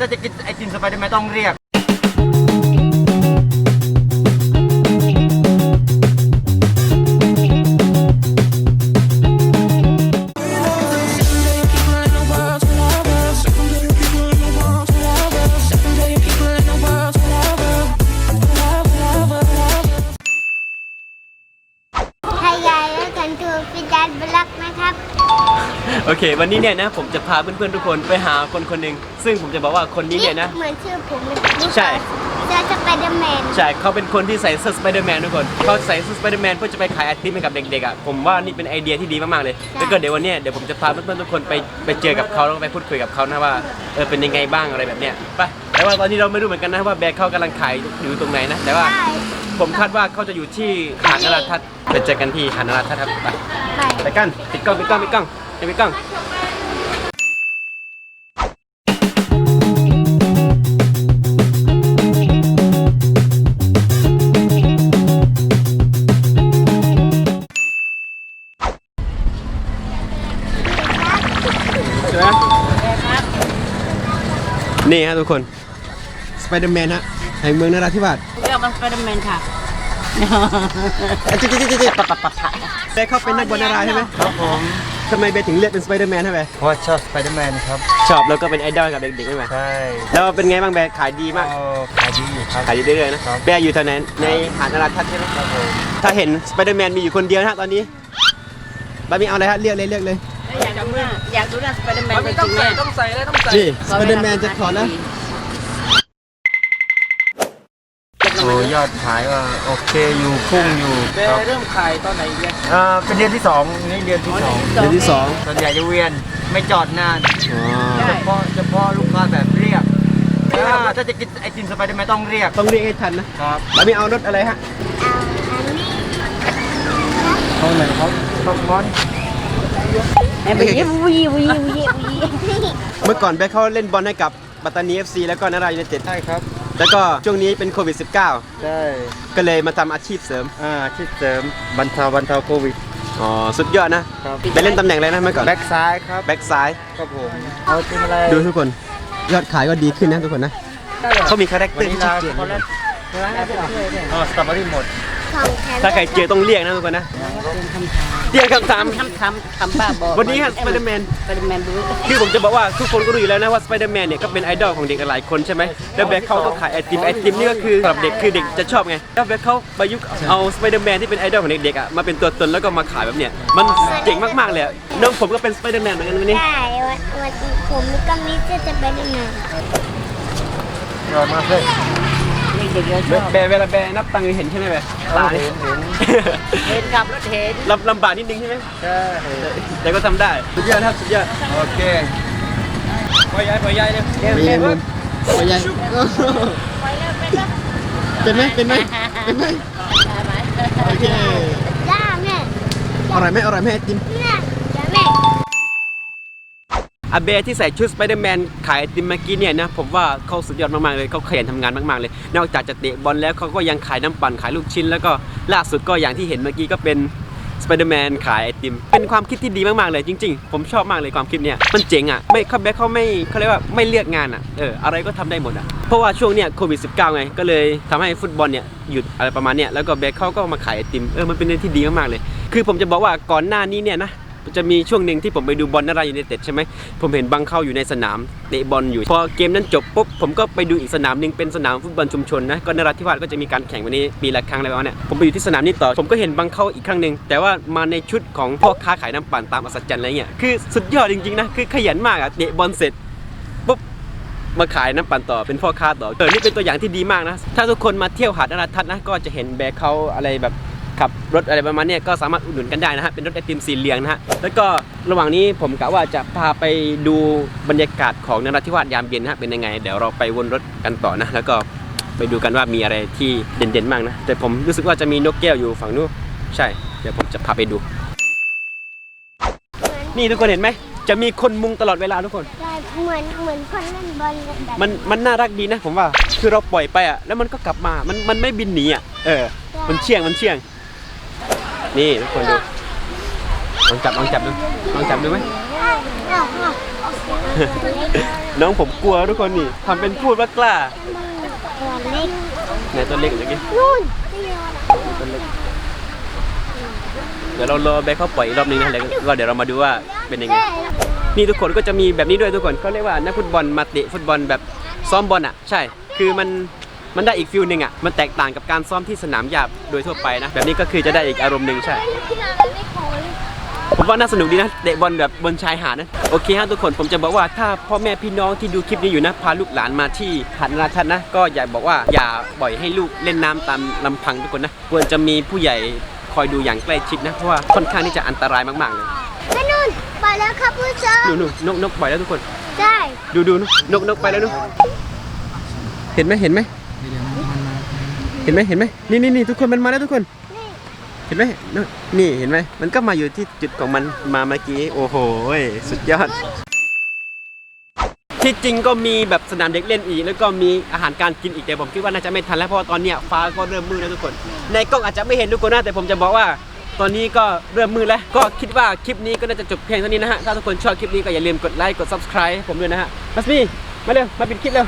ถ้าจะกินไอติมสไปเดอร์แมนต้องเรียก โอเค วันนี้เนี่ยนะผมจะพาเพื่อนๆทุกคนไปหาคนคนหนึ่งซึ่งผมจะบอกว่าคนนี้เนี่ยนะ เหมือนชื่อผมเลยใช่เจอส ไปเดอร์แมนใช่เขาเป็นคนที่ใส่เสื้อสไปเดอร์แมนทุกคนเขาใส่เสื้อสไปเดอร์แมนเพื่อจะไปขายไอติมให้กับเด็กๆอะผมว่านี่เป็นไอเดียที่ดีมากๆเลยแล้วก็เดี๋ยววันเนี้ยเดี๋ยวผมจะพาเพื่อนๆทุกคนไปไปเจอกับเขาแล้วก็ไปพูดคุยกับเขานะว่าเออเป็นยังไงบ้างอะไรแบบเนี้ยไปแต่ว่าตอนนี้เราไม่รู้เหมือนกันนะว่าแบร์เขากำลังขายอยู่ตรงไหนนะแต่ว่าใช่ผมคาดว่าเขาจะอยู่ที่หาดนราทัศน์ไปเจอกันที่หาดนราทัศน์ครับไปไปไปกันปิดกล้องปิดกล้องปิดกล้องปิดกล้อง ไหมนี่ฮะทุกคน สไปเดอร์แมนฮะแห่งเมืองนราธิวาสเรียกว่าสไปเดอร์แมนค่ะอะจิ๊ดจิ๊ดจิ๊ดจิ๊ดปะปะปะปะเบคเขาเป็นนักบอลนาราใช่ไหมครับผมทำไมเบคถึงเลือกเป็นสไปเดอร์แมนใช่ไหมเพราะว่าชอบสไปเดอร์แมนครับชอบแล้วก็เป็นไอดอลกับเด็กๆใช่ไหมใช่แล้วเป็นไงบ้างแบคขายดีมากก็ขายดีอยู่ครับขายดีเรื่อยๆนะครับแบคอยู่แถวไหนในหาดนราทัศน์ใช่ไหมครับผมถ้าเห็นสไปเดอร์แมนมีอยู่คนเดียวนะฮะตอนนี้บาร์บี้เอาอะไรฮะเลือกเลยเลือกเลย อยากดูหน้าอยากดูหน้าสไปเดอร์แมนจริงๆแม่นี่สไปเดอร์แมนจะถอดแล้วโอ้ยอดขายว่าโอเคอยู่พุ่งอยู่ครับเริ่มขายตอนไหนเนี่ยอ่าเป็นเดือนที่สองนี่เดือนที่สองเดือนที่สองส่วนใหญ่จะเวียนไม่จอดนานอ๋อเฉพาะเฉพาะลูกค้าแบบเรียกอ่าถ้าจะกินไอติมสไปเดอร์แมนต้องเรียกต้องเรียกให้ทันนะครับบาร์บี้เอารถอะไรฮะเอาอันนี้เขาไหนเขาเขาบอล แม่ไปเยี่ยมวีวีวีวีเมื่อก่อนแบคเขาเล่นบอลให้กับปัตตานี FC แล้วก็นรายูไนเต็ดใช่ครับ แล้วก็ช่วงนี้เป็นโควิด -19 ใช่ก็เลยมาทำอาชีพเสริม อ่าชิดเสริมบรรเทาบรรเทาโควิดอ๋อ สุดยอดนะ ครับไปเล่นตำแหน่งอะไรนะเมื่อก่อน แบ็กซ้ายครับแบ็กซ้าย ครับผมเอาทีมอะไรดูทุกคน ยอดขายก็ดีขึ้นนะทุกคนนะ เขามีคาแรคเตอร์ที่ชัดเจน คนละอ๋อสตรอเบอรี่หมด ของแถมถ้าใครเจอต้องเรียกนะทุกคนนะเรียกคำถามทำทำทำบ้าบอวันนี้ฮะสไปเดอร์แมนสไปเดอร์แมนดูคือผมจะบอกว่าทุกคนก็รู้อยู่แล้วนะว่าสไปเดอร์แมนเนี่ยก็เป็นไอดอลของเด็กหลายคนใช่ไหมแล้วแบ็คเขาก็ขายไอติมไอติมนี่ก็คือสำหรับเด็กคือเด็กจะชอบไงแล้วแบ็คเขาประยุกต์เอาสไปเดอร์แมนที่เป็นไอดอลของเด็กๆอะมาเป็นตัวตนแล้วก็มาขายแบบเนี้ยมันเจ๋งมากๆเลยอะน้องผมก็เป็นสไปเดอร์แมนเหมือนกันวันนี้ได้วันวันผมก็มีเสื้อสไปเดอร์แมนยอดมากเลย เด็กๆเยอะชอบแบร์เวลาแบร์นับตังค์เห็นใช่ไหมแบร์ตาเห็เนี่ยนเห็นเห็นขับรถเห็นลำลำบากนิดนึงใช่ไหมใช่แต่ก็ทำได้สุดยอดครับสุดยอดโอเคปล่อยยายปล่อยยายเนี่ยเร็วเร็วปล่อยยายเป็นไหมเป็นไหมเป็นไหมโอเคจ้าแม่อร่อยไหมอร่อยไหมไอติมแม่จ้าแม่ อาเบที่ใส่ชุดสไปเดอร์แมนขายไอติมเมื่อกี้เนี่ยนะผมว่าเขาสุดยอดมากๆเลยเขาขยันทำงานมากๆเลย นอกจากจะเตะบอลแล้วเขาก็ยังขายน้ำปั่นขายลูกชิ้น แล้วก็ล่าสุดก็อย่างที่เห็นเมื่อกี้ก็เป็นสไปเดอร์แมนขายไอติม เป็นความคิดที่ดีมากๆเลยจริงๆ ผมชอบมากเลยความคิดเนี่ยมันเจ๋งอะไม่เขาแบ็คเขาไม่เขาเรียกว่าไม่เลือกงานอะเอออะไรก็ทำได้หมดอะเพราะว่าช่วงเนี้ยโควิด -19 ไงก็เลยทำให้ฟุตบอลเนี่ยหยุดอะไรประมาณเนี้ยแล้วก็แบ็คเขาก็มาขายไอติมเออมันเป็นเรื่องที่ดีมากๆเลย คือผมจะบอกว่าก่อนหน้านี้เนี่ยนะ จะมีช่วงหนึ่งที่ผมไปดูบอลนารายยูไนเต็ดใช่ไหมผมเห็นบังเข้าอยู่ในสนามเตะบอลอยู่ พอเกมนั้นจบปุ๊บผมก็ไปดูอีกสนามหนึ่งเป็นสนามฟุตบอลชุมชนนะก็นราธิวาสก็จะมีการแข่งวันนี้ปีละครั้งอะไรประมาณเนี้ยผมไปอยู่ที่สนามนี้ต่อผมก็เห็นบังเข้าอีกครั้งหนึ่งแต่ว่ามาในชุดของพ่อค้าขายน้ำปั่นตามอัศจรรย์อะไรเงี้ยคือสุดยอดจริงๆนะคือขยันมากอะเตะบอลเสร็จปุ๊บมาขายน้ำปั่นต่อเป็นพ่อค้าต่อเออนี่เป็นตัวอย่างที่ดีมากนะ ถ้าทุกคนมาเที่ยวหาดนราทัศน์นะก็จะเห็นแบเขาอะไรแบบ ขับรถอะไรประมาณเนี้ยก็สามารถอุดหนุนกันได้นะฮะเป็นรถไอติมสีเหลืองนะฮะแล้วก็ระหว่างนี้ผมกะว่าจะพาไปดูบรรยากาศของนราธิวาสยามเย็นนะฮะเป็นยังไง เดี๋ยวเราไปวนรถกันต่อนะแล้วก็ไปดูกันว่ามีอะไรที่เด่นๆมากนะ แต่ผมรู้สึกว่าจะมีนกแก้วอยู่ฝั่งนู้นใช่ เดี๋ยวผมจะพาไปดู นี่ทุกคนเห็นไหม จะมีคนมุงตลอดเวลาทุกคนได้เหมือนเหมือนคนเล่นบอลกันแบบมันมันน่ารักดีนะผมว่า คือเราปล่อยไปอะ แล้วมันก็กลับมา มันมันไม่บินหนีอะ เออ มันเชี่ยงมันเชี่ยง นี่ทุกคนดูลองจับลองจับดูลองจับดูไหมอ้าวอ้าวน้องผมกลัวทุกคนนี่ทำเป็นพูดว่ากล้าตัวเล็กไหนตัวเล็กอย่างนี้นู่นตัวเล็กเดี๋ยวเรารอแบคเขาปล่อยอีกรอบนึงนะแล้วก็เดี๋ยวเรามาดูว่าเป็นยังไง นี่ทุกคนก็จะมีแบบนี้ด้วยทุกคนเขาเรียกว่านักฟุตบอลมาเตะฟุตบอลแบบซ้อมบอลอะ ใช่ คือมัน มันได้อีกฟิลหนึ่งอะ มันแตกต่างกับการซ้อมที่สนามหญ้าโดยทั่วไปนะ แบบนี้ก็คือจะได้อีกอารมณ์หนึ่งใช่ ผมว่าน่าสนุกดีนะ เตะบอลแบบบนชายหาดนะ โอเคฮะทุกคน ผมจะบอกว่าถ้าพ่อแม่พี่น้องที่ดูคลิปนี้อยู่นะ พาลูกหลานมาที่หาดนานาชันนะ ก็อยากบอกว่าอย่าปล่อยให้ลูกเล่นน้ำตามลำพังทุกคนนะ ควรจะมีผู้ใหญ่คอยดูอย่างใกล้ชิดนะ เพราะว่าค่อนข้างที่จะอันตรายมากๆเลยไปนู่นไปแล้วครับผู้ชมนู่นๆนกนกปล่อยแล้วทุกคน ใช่ ดูดูนกนกไปแล้วนุเห็นไหมเห็นไหมเห็นไหมเห็นไหมนี่นี่นี่ทุกคนมันมาแล้วทุกคน เห็นไหมนี่เห็นไหมมันก็มาอยู่ที่จุดของมันมาเมื่อกี้โอ้โหสุดยอด ที่จริงก็มีแบบสนามเด็กเล่นอีก แล้วก็มีอาหารการกินอีกแต่ผมคิดว่าน่าจะไม่ทันแล้วเพราะว่าตอนเนี้ยฟ้าก็เริ่มมืดแล้วทุกคน ในกล้องอาจจะไม่เห็นทุกคนนะแต่ผมจะบอกว่าตอนนี้ก็เริ่มมืดแล้ว ก็คิดว่าคลิปนี้ก็น่าจะจบเพียงเท่านี้นะฮะ ถ้าทุกคนชอบคลิปนี้ก็อย่าลืมกดไลค์ กด subscribe ให้ผมด้วยนะฮะมัสมี่มาเร็ว มาปิดคลิปเร็ว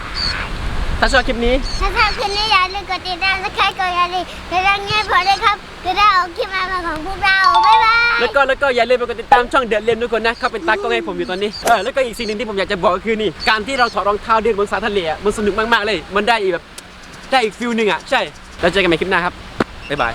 ถ้าชอบคลิปนี้ ถ้าชอบคลิปนี้อย่าลืมกดติดตามและใครกดอย่าลืมกดดังเงี้ยพอเลยครับจะได้เอาคลิปมาของพวกเรา บ๊ายบาย แล้วก็แล้วก็อย่าลืมไปกดติดตามช่องเดือดเรียนทุกคนนะ เขาเป็นตากล้องให้ผมอยู่ตอนนี้ เออแล้วก็อีกสิ่งหนึ่งที่ผมอยากจะบอกก็คือนี่ การที่เราถอดรองเท้าเดินบนสายทะเลอะมันสนุกมากๆเลย มันได้อีกแบบได้อีกฟิลหนึ่งอะ ใช่ แล้วเจอกันใหม่คลิปหน้าครับ บ๊ายบาย